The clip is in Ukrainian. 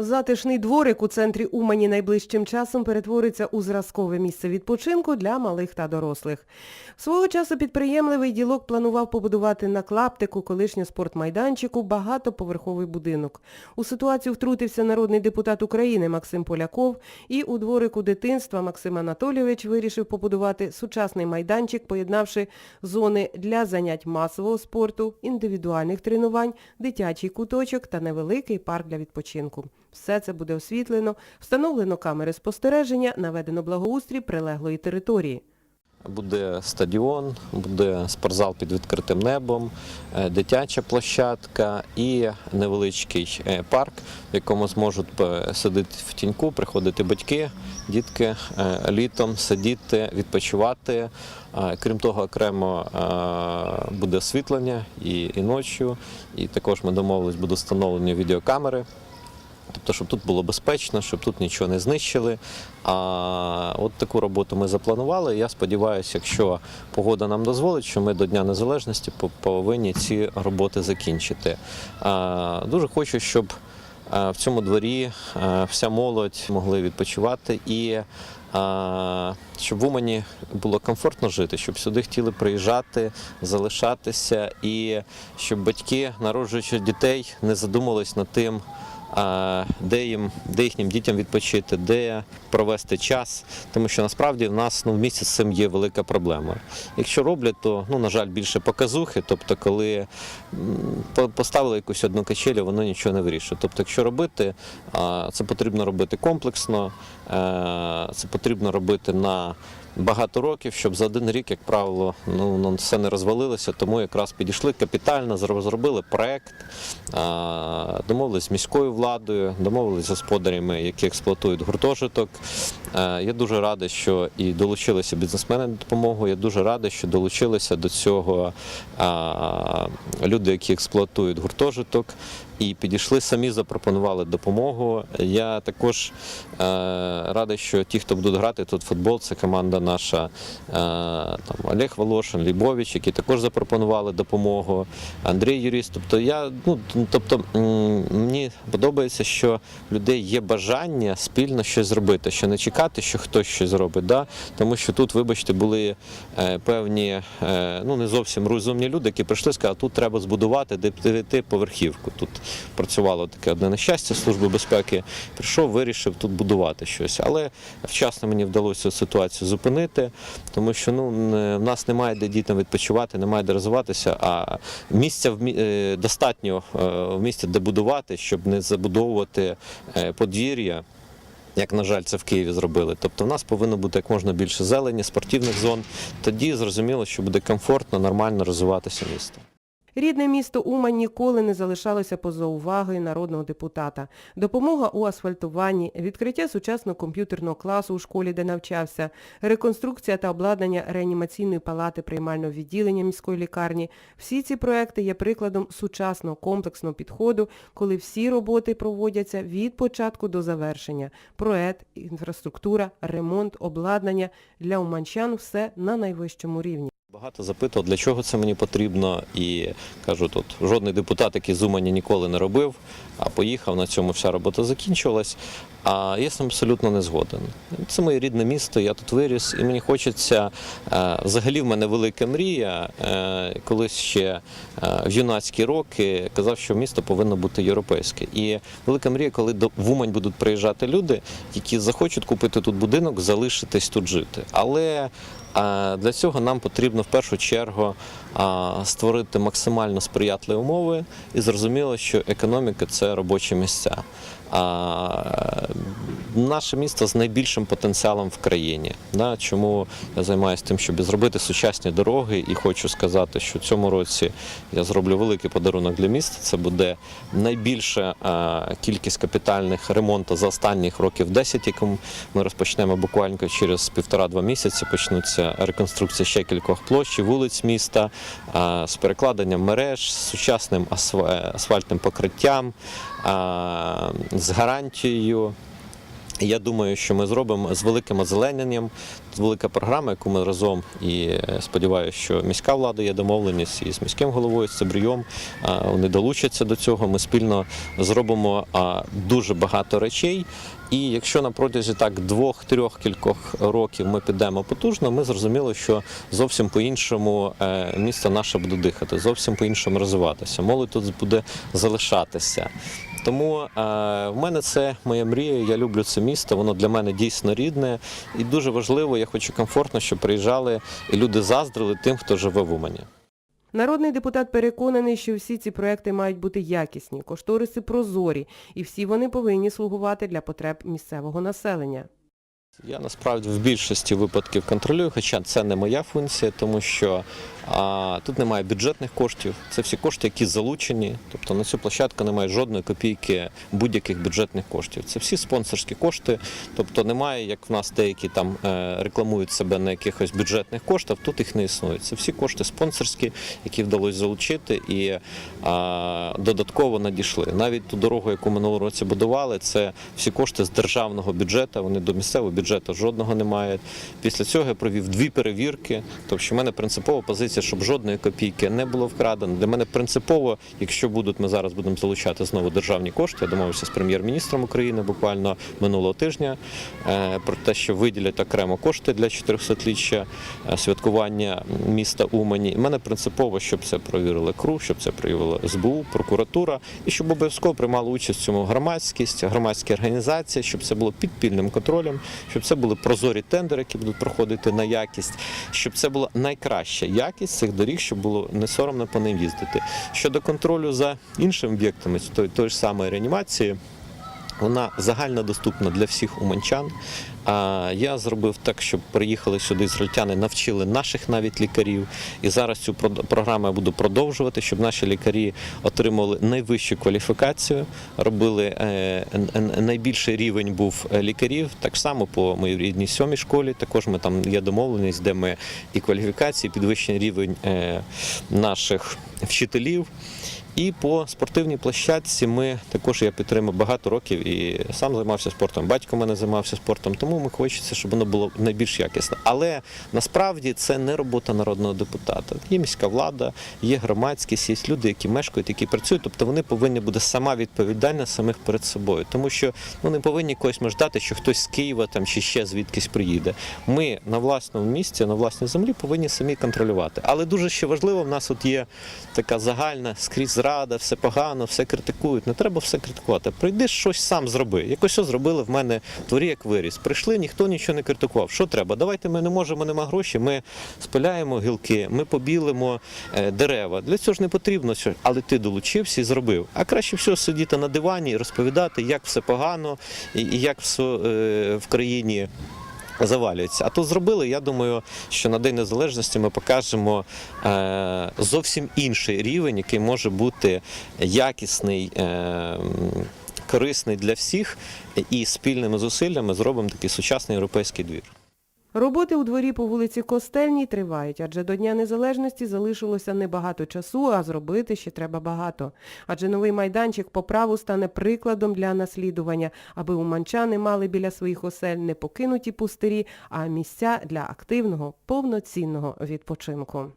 Затишний дворик у центрі Умані найближчим часом перетвориться у зразкове місце відпочинку для малих та дорослих. Свого часу підприємливий ділок планував побудувати на клаптику колишнього спортмайданчику багатоповерховий будинок. У ситуацію втрутився народний депутат України Максим Поляков і у дворику дитинства Максим Анатолійович вирішив побудувати сучасний майданчик, поєднавши зони для занять масового спорту, індивідуальних тренувань, дитячий куточок та невеликий парк для відпочинку. Все це буде освітлено, встановлено камери спостереження, наведено благоустрій прилеглої території. Буде стадіон, буде спортзал під відкритим небом, е, дитяча площадка і невеличкий е, парк, в якому зможуть е, сидіти в тіньку, приходити батьки, дітки літом сидіти, відпочивати. Крім того, окремо буде освітлення і, і ночі, і також ми домовились, будуть встановлені відеокамери. Тобто, щоб тут було безпечно, щоб тут нічого не знищили. А от таку роботу ми запланували. Я сподіваюся, якщо погода нам дозволить, що ми до Дня Незалежності повинні ці роботи закінчити. Дуже хочу, щоб в цьому дворі вся молодь могли відпочивати і щоб в Умані було комфортно жити, щоб сюди хотіли приїжджати, залишатися, і щоб батьки, народжуючи дітей, не задумувались над тим, де їм, де їхнім дітям відпочити, де провести час. Тому що насправді в нас ну, в місті з цим є велика проблема. Якщо роблять, то ну, на жаль, більше показухи. Тобто, коли поставили якусь одну качелю, воно нічого не вирішує. Тобто, якщо робити, це потрібно робити комплексно, е, це потрібно робити на багато років, щоб за один рік, як правило, ну, ну, все не розвалилося, тому якраз підійшли капітально, зро- зробили проект, домовились з міською владою, домовились з господарями, які експлуатують гуртожиток. Я дуже радий, що і долучилися бізнесмени до допомоги. Я дуже радий, що долучилися до цього люди, які експлуатують гуртожиток. І підійшли самі, запропонували допомогу. Я також е, радий, що ті, хто будуть грати тут футбол, це команда наша е, там, Олег Волошин, Лібович, які також запропонували допомогу. Андрій Юріст. Тобто я ну тобто мені подобається, що в людей є бажання спільно щось зробити, що не чекати, що хтось щось зробить. Да? Тому що тут, вибачте, були е, певні е, ну не зовсім розумні люди, які прийшли сказали, тут треба збудувати дев'ятиповерхівку. Тут працювало таке одне нещастя Служби безпеки. Прийшов, вирішив тут будувати щось. Але вчасно мені вдалося ситуацію зупинити, тому що ну в нас немає де дітям відпочивати, немає де розвиватися. А місця в мі- е, достатньо е, в місті, де будувати, щоб не забудовувати е, подвір'я. Як, на жаль, це в Києві зробили. Тобто в нас повинно бути як можна більше зелені, спортивних зон. Тоді зрозуміло, що буде комфортно, нормально розвиватися місто. Рідне місто Умань ніколи не залишалося поза увагою народного депутата. Допомога у асфальтуванні, відкриття сучасного комп'ютерного класу у школі, де навчався, реконструкція та обладнання реанімаційної палати приймального відділення міської лікарні. Всі ці проекти є прикладом сучасного комплексного підходу, коли всі роботи проводяться від початку до завершення. Проект, інфраструктура, ремонт, обладнання для уманчан все на найвищому рівні. Багато запитував, для чого це мені потрібно, і кажу, тут жодний депутат, який з Умані ніколи не робив, а поїхав, на цьому вся робота закінчилась. А я цим абсолютно не згоден. Це моє рідне місто, я тут виріс, і мені хочеться. е, Взагалі, в мене велика мрія. е, Колись ще е, в юнацькі роки казав, що місто повинно бути європейське. І велика мрія, коли до Умань будуть приїжджати люди, які захочуть купити тут будинок, залишитись тут жити. Але Для цього нам потрібно в першу чергу створити максимально сприятливі умови і зрозуміло, що економіка це робочі місця. Наше місто з найбільшим потенціалом в країні. Чому я займаюся тим, щоб зробити сучасні дороги, і хочу сказати, що цьому році я зроблю великий подарунок для міста. Це буде найбільша кількість капітальних ремонтів за останніх років 10, яку ми розпочнемо буквально через півтора-два місяці. Почнуться реконструкція ще кількох площ, вулиць міста з перекладенням мереж, з сучасним асфальтним покриттям, з гарантією Я думаю, що ми зробимо з великим озелененням, велика програма, яку ми разом і е, сподіваюся, що міська влада є домовленість і з міським головою, з Цибрієм, а, вони долучаться до цього. Ми спільно зробимо дуже багато речей. І якщо на протязі так двох-трьох кількох років ми підемо потужно, ми зрозуміли, що зовсім по-іншому е, місто наше буде дихати, зовсім по-іншому розвиватися. Молодь тут буде залишатися. Тому е, в мене це моя мрія. Я люблю це місто. Воно для мене дійсно рідне і дуже важливо. Я хочу комфортно, щоб приїжджали і люди заздрили тим, хто живе в Умані. Народний депутат переконаний, що всі ці проекти мають бути якісні, кошториси прозорі, і всі вони повинні слугувати для потреб місцевого населення. Я насправді в більшості випадків контролюю, хоча це не моя функція, тому що а, тут немає бюджетних коштів. Це всі кошти, які залучені. Тобто на цю площадку немає жодної копійки будь-яких бюджетних коштів. Це всі спонсорські кошти. Тобто немає, як в нас деякі там е, рекламують себе на якихось бюджетних коштах, тут їх не існує. Це всі кошти спонсорські, які вдалося залучити і а, додатково надійшли. Навіть ту дорогу, яку минулого році будували, це всі кошти з державного бюджету. Вони до місцевого бюджету жодного не мають. Після цього я провів дві перевірки. Тобто, в мене принципова позиція, щоб жодної копійки не було вкрадено. Для мене принципово, якщо будуть, ми зараз будемо залучати знову державні кошти. Я домовився з прем'єр-міністром України буквально минулого тижня е, про те, що виділять окремо кошти для 400-ліччя е, святкування міста Умані. У мене принципово, щоб це провірили КРУ, щоб це провірила СБУ, прокуратура, і щоб обов'язково приймала участь в цьому громадськість, громадські організації, щоб це було під пільним контролем, щоб це були прозорі тендери, які будуть проходити на якість, щоб це була найкраща якість цих доріг, щоб було не соромно по ним їздити. Щодо контролю за іншими об'єктами, той, той ж самої реанімації. Вона загальнодоступна для всіх уманчан. А я зробив так, щоб приїхали сюди ізраїльтяни, навчили наших навіть лікарів. І зараз цю програму я буду продовжувати, щоб наші лікарі отримали найвищу кваліфікацію, робили е, найбільший рівень був е, лікарів. Так само по моїй рідній сьомій школі. Також ми там є домовленість, де ми і кваліфікації, і підвищений рівень е, наших вчителів. І по спортивній площадці ми також я підтримав багато років і сам займався спортом. Батько мене займався спортом, тому ми хочеться, щоб воно було найбільш якісне. Але насправді це не робота народного депутата. Є міська влада, є громадськість, є люди, які мешкають, які працюють. Тобто вони повинні бути сама відповідальна самих перед собою, тому що ну не повинні когось ми ждати, що хтось з Києва там чи ще звідкись приїде. Ми на власному місці, на власній землі повинні самі контролювати. Але дуже ще важливо, в нас от є така загальна скрізь зрада, все погано, все критикують. Не треба все критикувати. Прийди щось сам зроби. Якось що зробили в мене в дворі, як виріс. Прийшли, ніхто нічого не критикував. Що треба? Давайте ми не можемо, нема грошей. Ми спиляємо гілки, ми побілимо е, дерева. Для цього ж не потрібно, що- але ти долучився і зробив. А краще всього сидіти на дивані і розповідати, як все погано і, і як все е, в країні завалюється. А то зробили. Я думаю, що на День Незалежності ми покажемо е, зовсім інший рівень, який може бути якісний. Е, Корисний для всіх і спільними зусиллями зробимо такий сучасний європейський двір. Роботи у дворі по вулиці Костельній тривають, адже до Дня Незалежності залишилося небагато часу, а зробити ще треба багато. Адже новий майданчик по праву стане прикладом для наслідування, аби уманчани мали біля своїх осель не покинуті пустирі, а місця для активного, повноцінного відпочинку.